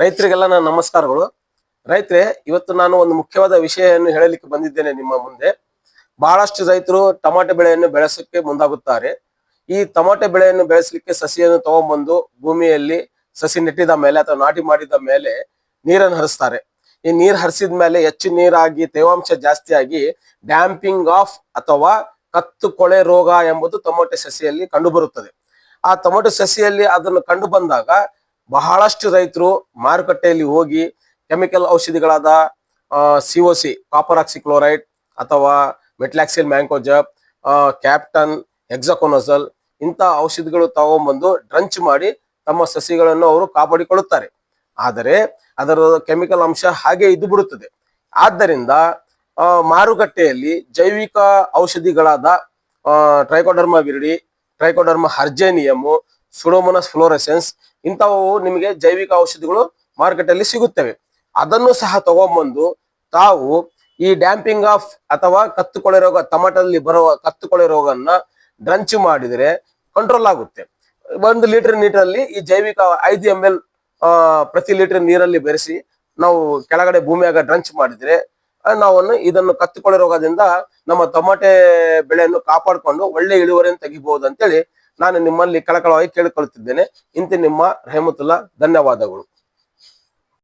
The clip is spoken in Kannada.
ರೈತರಿಗೆಲ್ಲ ನನ್ನ ನಮಸ್ಕಾರಗಳು. ರೈತರೇ, ಇವತ್ತು ನಾನು ಒಂದು ಮುಖ್ಯವಾದ ವಿಷಯವನ್ನು ಹೇಳಲಿಕ್ಕೆ ಬಂದಿದ್ದೇನೆ ನಿಮ್ಮ ಮುಂದೆ. ಬಹಳಷ್ಟು ರೈತರು ಟಮಾಟೆ ಬೆಳೆಯನ್ನು ಬೆಳೆಸಕ್ಕೆ ಮುಂದಾಗುತ್ತಾರೆ. ಈ ಟಮಾಟೆ ಬೆಳೆಯನ್ನು ಬೆಳೆಸಲಿಕ್ಕೆ ಸಸಿಯನ್ನು ತಗೊಂಡ್ಬಂದು ಭೂಮಿಯಲ್ಲಿ ಸಸಿ ನೆಟ್ಟಿದ ಮೇಲೆ ಅಥವಾ ನಾಟಿ ಮಾಡಿದ ಮೇಲೆ ನೀರನ್ನು ಹರಿಸ್ತಾರೆ. ಈ ನೀರು ಹರಿಸಿದ ಮೇಲೆ ಹೆಚ್ಚು ನೀರಾಗಿ, ತೇವಾಂಶ ಜಾಸ್ತಿ ಆಗಿ ಡ್ಯಾಂಪಿಂಗ್ ಆಫ್ ಅಥವಾ ಕತ್ತು ಕೊಳೆ ರೋಗ ಎಂಬುದು ಟೊಮೊಟೊ ಸಸಿಯಲ್ಲಿ ಕಂಡುಬರುತ್ತದೆ. ಆ ಟೊಮೊಟೊ ಸಸಿಯಲ್ಲಿ ಅದನ್ನು ಕಂಡು ಬಂದಾಗ ಬಹಳಷ್ಟು ರೈತರು ಮಾರುಕಟ್ಟೆಯಲ್ಲಿ ಹೋಗಿ chemical ಔಷಧಿಗಳಾದ C O C copper oxychloride ಅಥವಾ ಮೆಟ್ಲಾಕ್ಸಿಲ್ ಮ್ಯಾಂಕೋಜಬ್ ಕ್ಯಾಪ್ಟನ್ ಎಕ್ಸಕೋನಸಲ್ ಇಂಥ ಔಷಧಿಗಳು ತಗೊಂಡ್ಬಂದು ಡ್ರಂಚ್ ಮಾಡಿ ತಮ್ಮ ಸಸಿಗಳನ್ನು ಅವರು ಕಾಪಾಡಿಕೊಳ್ಳುತ್ತಾರೆ. ಆದರೆ ಅದರ ಕೆಮಿಕಲ್ ಅಂಶ ಹಾಗೆ ಇದ್ದು ಬಿಡುತ್ತದೆ. ಆದ್ದರಿಂದ ಮಾರುಕಟ್ಟೆಯಲ್ಲಿ ಜೈವಿಕ ಔಷಧಿಗಳಾದ trichoderma viride trichoderma harzianum pseudomonas fluorescens ಇಂಥವು ನಿಮಗೆ ಜೈವಿಕ ಔಷಧಿಗಳು ಮಾರುಕಟ್ಟೆಯಲ್ಲಿ ಸಿಗುತ್ತವೆ. ಅದನ್ನು ಸಹ ತಗೊಂಬಂದು ತಾವು ಈ ಡ್ಯಾಂಪಿಂಗ್ ಆಫ್ ಅಥವಾ ಕತ್ತುಕೊಳೆ ರೋಗ ಟಮಾಟಲ್ಲಿ ಬರುವ ಕತ್ತುಕೊಳೆ ರೋಗನ್ನ ಡ್ರಂಚ್ ಮಾಡಿದರೆ ಕಂಟ್ರೋಲ್ ಆಗುತ್ತೆ. ಒಂದು ಲೀಟರ್ ನೀರಲ್ಲಿ ಈ ಜೈವಿಕ ಐದು ಎಂ ಎಲ್ ಪ್ರತಿ ಲೀಟರ್ ನೀರಲ್ಲಿ ಬೆರೆಸಿ ನಾವು ಕೆಳಗಡೆ ಭೂಮಿಯಾಗ ಡ್ರಂಚ್ ಮಾಡಿದ್ರೆ ನಾವು ಇದನ್ನು ಕತ್ತುಕೊಳೆ ರೋಗದಿಂದ ನಮ್ಮ ಟೊಮಾಟೆ ಬೆಳೆಯನ್ನು ಕಾಪಾಡಿಕೊಂಡು ಒಳ್ಳೆ ಇಳುವರಿಯನ್ನು ತೆಗಿಬಹುದು ಅಂತೇಳಿ ನಾನು ನಿಮ್ಮಲ್ಲಿ ಕಳಕಳವಾಗಿ ಕೇಳಿಕೊಳ್ಳುತ್ತಿದ್ದೇನೆ. ಇಂತಿ ನಿಮ್ಮ ರೆಹಮತುಲ್ಲಾ ಧನ್ಯವಾದಗಳು.